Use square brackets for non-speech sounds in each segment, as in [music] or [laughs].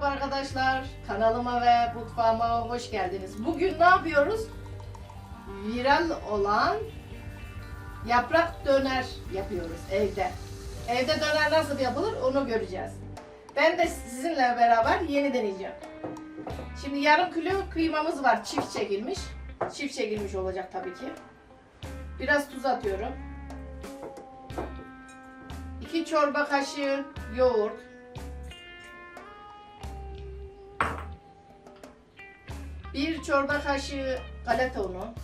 Merhaba arkadaşlar. Kanalıma ve mutfağıma hoş geldiniz. Bugün ne yapıyoruz? Viral olan yaprak döner yapıyoruz evde. Evde döner nasıl yapılır onu göreceğiz. Ben de sizinle beraber yeni deneyeceğim. Şimdi yarım kilo kıymamız var. Çift çekilmiş. Çift çekilmiş olacak tabii ki. Biraz tuz atıyorum. 2 çorba kaşığı yoğurt. Bir çorba kaşığı galeta unu.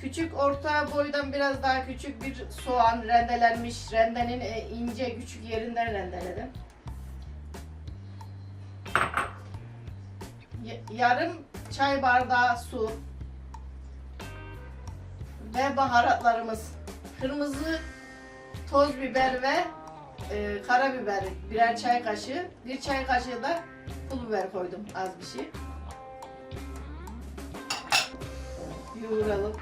Küçük orta boydan biraz daha küçük bir soğan rendelenmiş. Rendenin e, ince küçük yerinden rendeledim. Yarım çay bardağı su. Ve baharatlarımız. Kırmızı toz biber ve e, karabiber birer çay kaşığı. Bir çay kaşığı da pul biber koydum az bir şey. Yoğuralım.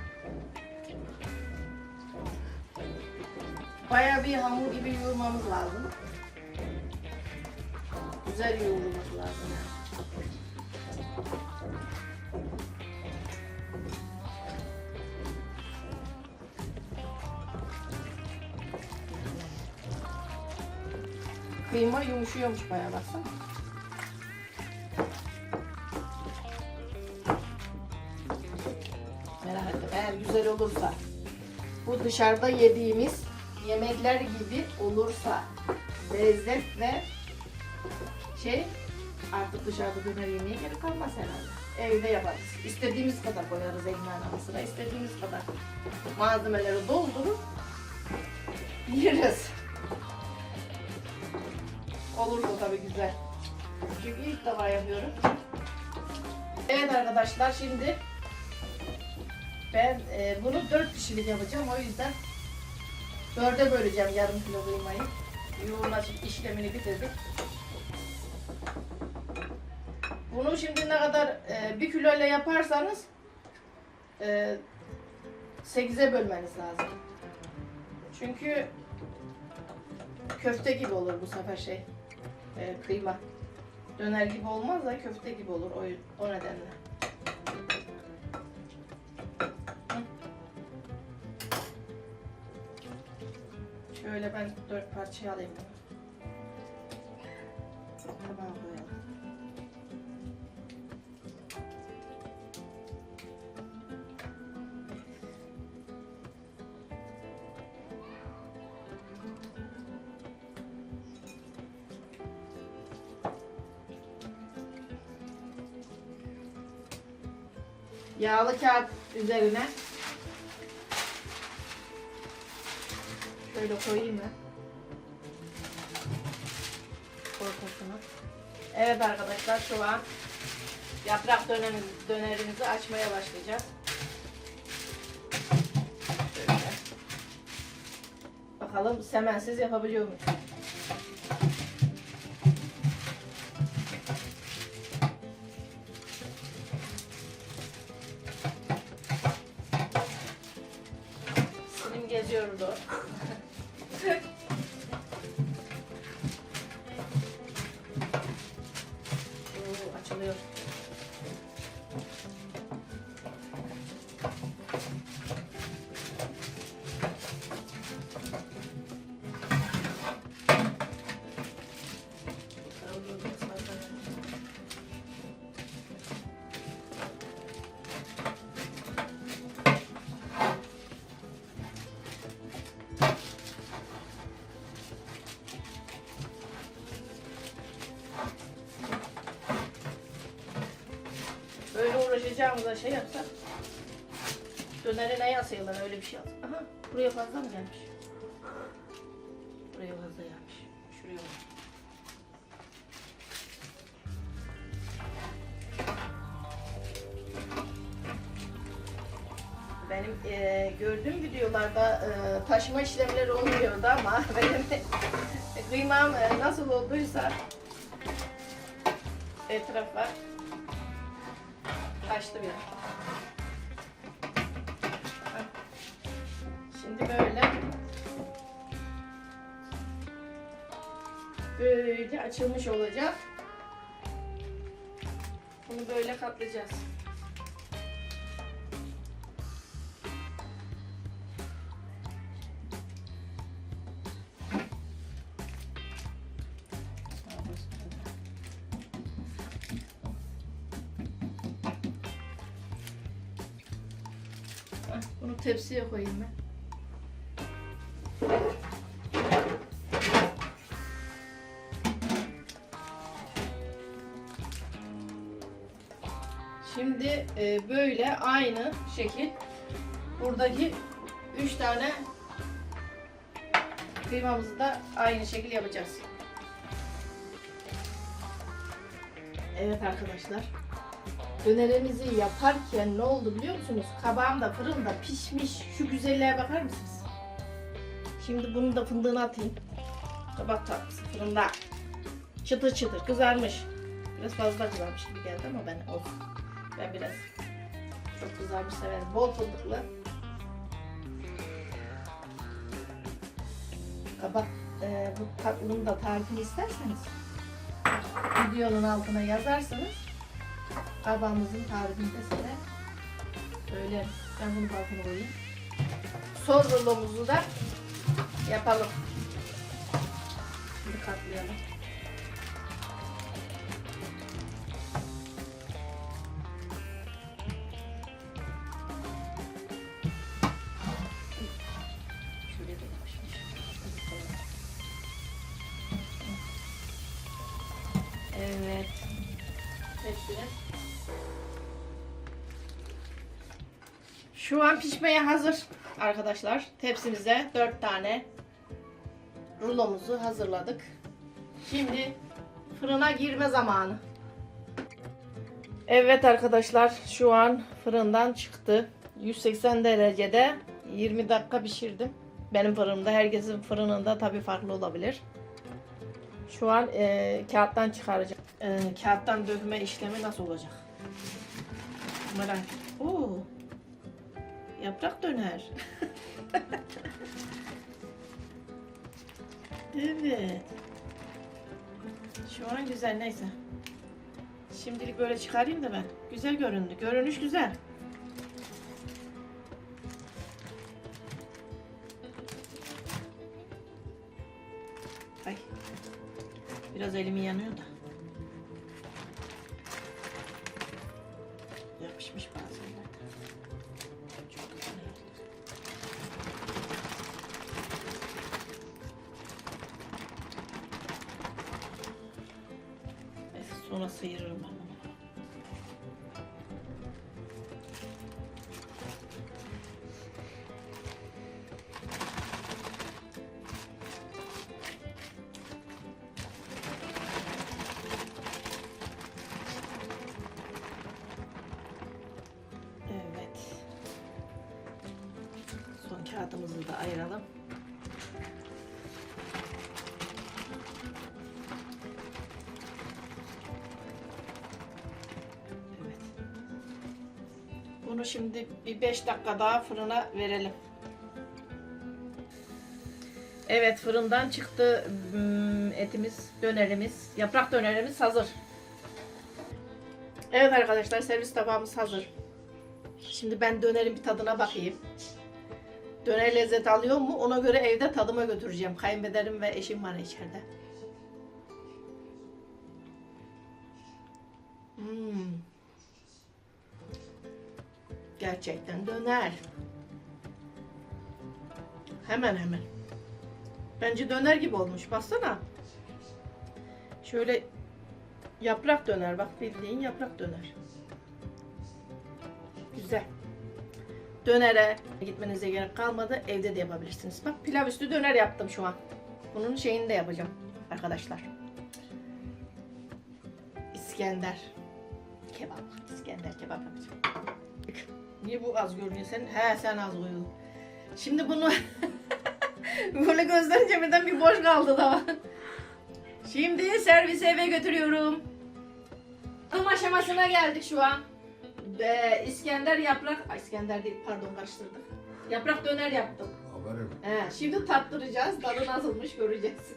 Baya bir hamur gibi yoğurmamız lazım. Güzel yoğurulması lazım. Kıyma yumuşuyormuş bayağı baksana. Eğer güzel olursa bu dışarıda yediğimiz yemekler gibi olursa lezzet ve şey artık dışarıda döner yemeye gerek kalmaz herhalde. Evde yaparız. İstediğimiz kadar koyarız ekmeğin arasına. istediğimiz kadar malzemeleri doldurup yeriz. Olursa tabii güzel. Çünkü ilk defa yapıyorum. Evet arkadaşlar şimdi ben e, bunu 4 kişilik yapacağım o yüzden 4'e böleceğim yarım kilo kıymayı. Yoğurma işlemini bitirdik. Bunu şimdi ne kadar e, 1 kilo ile yaparsanız e, 8'e bölmeniz lazım. Çünkü köfte gibi olur bu sefer şey e, kıyma. Döner gibi olmaz da köfte gibi olur o, o nedenle. Şöyle ben dört parçaya alayım. Tabağa. Yağlı kağıt üzerine şöyle koyayım mı? Ortasına. Evet arkadaşlar şu an yaprak dönerimizi, dönerimizi açmaya başlayacağız. Şöyle. Bakalım semensiz yapabiliyor muyuz? Geziyordu. Perfect. [laughs] uğraşacağımıza şey yapsak döneri neye asıyorlar öyle bir şey yapsak. Aha buraya fazla mı gelmiş? Buraya fazla gelmiş. Şuraya bak. Benim e, gördüğüm videolarda e, taşıma işlemleri oluyordu ama [laughs] benim kıymam e, nasıl olduysa etrafa Kaçtı bir. Şimdi böyle böyle açılmış olacak. Bunu böyle katlayacağız. Bunu tepsiye koyayım ben. Şimdi e, böyle aynı şekil buradaki üç tane kıymamızı da aynı şekil yapacağız. Evet arkadaşlar. Dönerimizi yaparken ne oldu biliyor musunuz? Kabağım da fırında pişmiş. Şu güzelliğe bakar mısınız? Şimdi bunu da fındığına atayım. Kabak tatlısı fırında. Çıtır çıtır kızarmış. Biraz fazla kızarmış gibi geldi ama ben olsun. Ben biraz çok kızarmış severim. Bol fındıklı. Kabak e, bu tatlının da tarifini isterseniz videonun altına yazarsınız. Kabağımızın tarifini de size söylerim. Ben bunu balkona koyayım. Son rulomuzu da yapalım. Şimdi katlayalım. Şu an pişmeye hazır arkadaşlar. Tepsimize 4 tane rulomuzu hazırladık. Şimdi fırına girme zamanı. Evet arkadaşlar şu an fırından çıktı. 180 derecede 20 dakika pişirdim. Benim fırınımda herkesin fırınında tabii farklı olabilir. Şu an e, kağıttan çıkaracağım. E, kağıttan dökme işlemi nasıl olacak? Merak. Oo. Yaprak döner. evet. Şu an güzel neyse. Şimdilik böyle çıkarayım da ben. Güzel göründü. Görünüş güzel. Ay. Biraz elimin yanıyor da. Sonra sıyırırım ben Bunu şimdi bir 5 dakika daha fırına verelim. Evet fırından çıktı Hmm, etimiz, dönerimiz, yaprak dönerimiz hazır. Evet arkadaşlar servis tabağımız hazır. Şimdi ben dönerin bir tadına bakayım. Döner lezzet alıyor mu? Ona göre evde tadıma götüreceğim. Kayınpederim ve eşim var içeride. Hmm. Gerçekten döner. Hemen hemen. Bence döner gibi olmuş. Baksana. Şöyle yaprak döner. Bak bildiğin yaprak döner. Güzel. Dönere gitmenize gerek kalmadı. Evde de yapabilirsiniz. Bak pilav üstü döner yaptım şu an. Bunun şeyini de yapacağım arkadaşlar. İskender. Kebap. İskender kebap yapacağım. Niye bu az görünüyor sen? He sen az koyuyorsun. Şimdi bunu [laughs] böyle gözlerince birden bir boş kaldı da. Şimdi servise eve götürüyorum. Tam aşamasına geldik şu an. Ee, İskender yaprak, Ay, İskender değil pardon karıştırdık. Yaprak döner yaptım. Haberim. He, şimdi tattıracağız. Tadı nasılmış göreceğiz.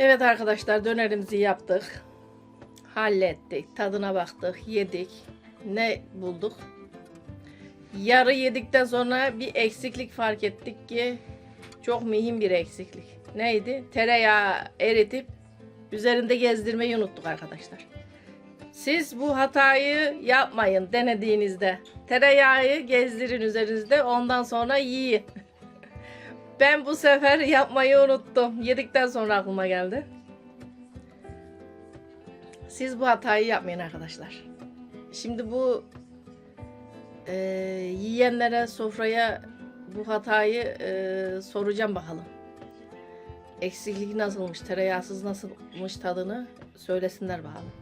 Evet arkadaşlar dönerimizi yaptık. Hallettik. Tadına baktık. Yedik. Ne bulduk? Yarı yedikten sonra bir eksiklik fark ettik ki çok mühim bir eksiklik. Neydi? Tereyağı eritip üzerinde gezdirmeyi unuttuk arkadaşlar. Siz bu hatayı yapmayın denediğinizde. Tereyağı gezdirin üzerinizde ondan sonra yiyin. [laughs] Ben bu sefer yapmayı unuttum. Yedikten sonra aklıma geldi. Siz bu hatayı yapmayın arkadaşlar. Şimdi bu e, yiyenlere sofraya bu hatayı e, soracağım bakalım. Eksiklik nasılmış, tereyağsız nasılmış tadını söylesinler bakalım.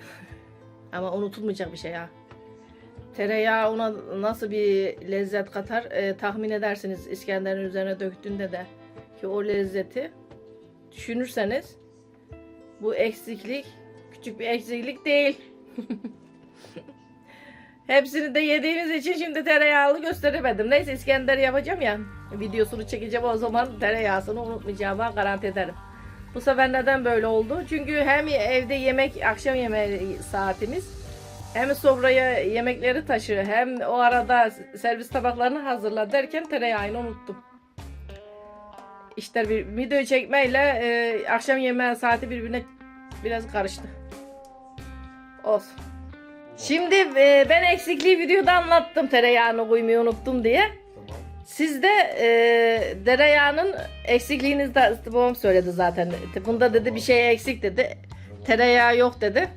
[laughs] Ama unutulmayacak bir şey ha. Tereyağı ona nasıl bir lezzet katar e, tahmin edersiniz İskender'in üzerine döktüğünde de ki o lezzeti düşünürseniz bu eksiklik küçük bir eksiklik değil. [laughs] Hepsini de yediğimiz için şimdi tereyağlı gösteremedim. Neyse İskender yapacağım ya. Videosunu çekeceğim o zaman tereyağısını unutmayacağıma garanti ederim. Bu sefer neden böyle oldu? Çünkü hem evde yemek, akşam yemeği saatimiz hem sofraya yemekleri taşı hem o arada servis tabaklarını hazırla derken tereyağını unuttum. İşte bir video çekmeyle e, akşam yemeği saati birbirine biraz karıştı. Olsun. Şimdi e, ben eksikliği videoda anlattım tereyağını koymayı unuttum diye. Tamam. Siz de e, tereyağının eksikliğini de babam söyledi zaten. Bunda dedi bir şey eksik dedi. Tereyağı yok dedi.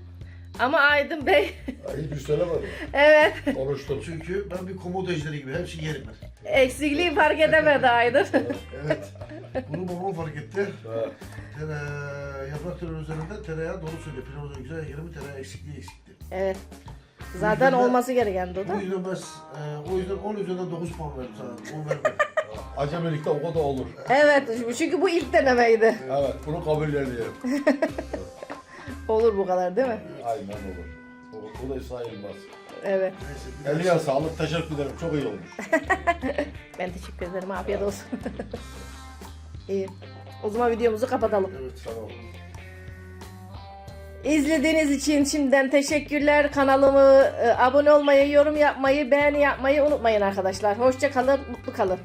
Ama Aydın Bey Ya hiçbir söylemedim. evet Konuştum. Çünkü ben bir komodo ejderi gibi her şeyi yerim ben. eksikliği fark edemedi Aydın. Evet. Bunu babam fark etti. Ha. Tere, yaprak dönerin üzerinde tereyağı doğru söylüyor. Pilavın güzel yerimi tereyağı eksikliği eksikti. evet. Zaten olması gerekendi o da. O yüzden ben e, o yüzden 10 üzerinden 9 puan verdim sana. 10 verdim. [laughs] Acemilikte o kadar olur. Evet çünkü bu ilk denemeydi. Evet, bunu kabullenelim. [laughs] Olur bu kadar değil mi? Aynen olur. Bu, bu da sayılmaz. Evet. Eline sağlık, teşekkür ederim. Çok iyi olmuş. [laughs] Ben teşekkür ederim. Afiyet olsun. [laughs] İyi. O zaman videomuzu kapatalım. Evet. Tamam. İzlediğiniz için şimdiden teşekkürler. Kanalımı e, abone olmayı, yorum yapmayı, beğeni yapmayı unutmayın arkadaşlar. Hoşça kalın, mutlu kalın.